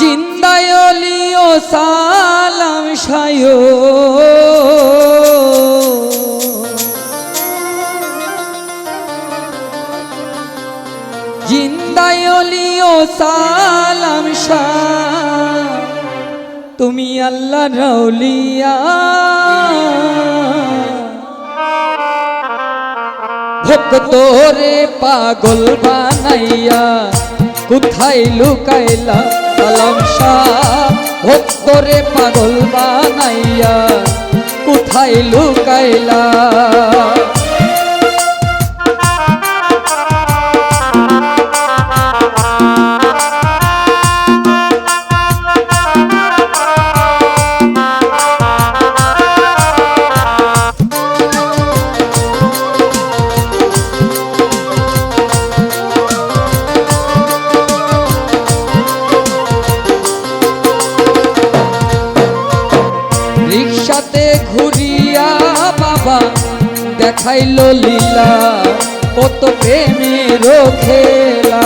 জিন্দায়লিও সালাম সায়ো। জিন্দায়লিও সালাম শাহ তুমি আল্লাহ রৌলিয়া ভক্তরে পাগল বানাইয়া কোথায় লুকাইলা? সালাম শাহ ভক্তরে পাগল বানাইয়া কোথায় লুকাইলা? দেখাইল লীলা কত প্রেমের খেলা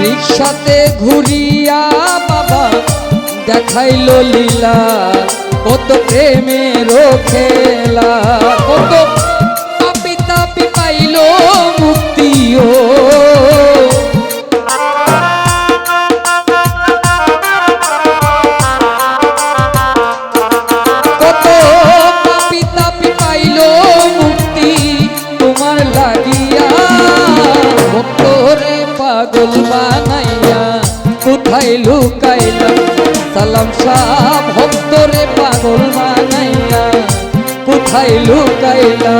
রিক্সাতে ঘুরিয়া বাবা দেখাইল লীলা কত প্রেমের খেলা পাগল বানাইয়া কোথায় লুকাইলাম সালাম শাহ ভক্তরে পাগল বানাইয়া কোথায় লুকাইলা।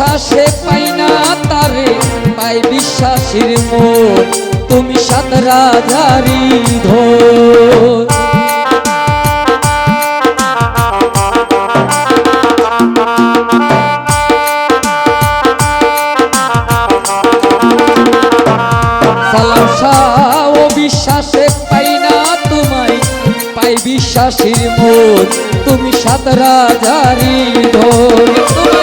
অবিশ্বাসে পাই না তারে, পাই বিশ্বাসের মোর। তুমি সাত রাজারি ধর। ও বিশ্বাসে বিশ্বাসের মোর। তুমি সাত রাজারি ধর।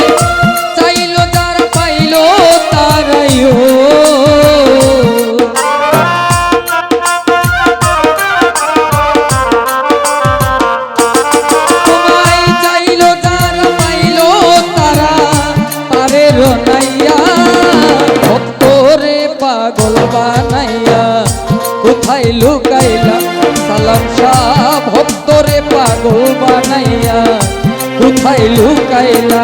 কোথায় লুকাইলা? সালাম শাহ ভক্তরে পাগল বানাইয়া কোথায় লুকাইলা?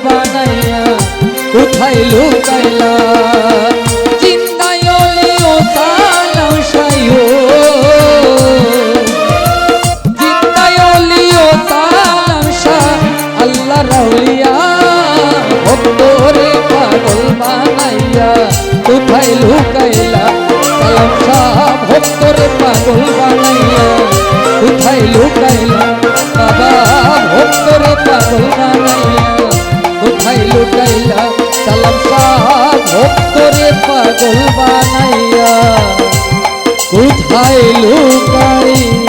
ভক্তরে পাগল বানাইয়া কোথায় লুকাইয়া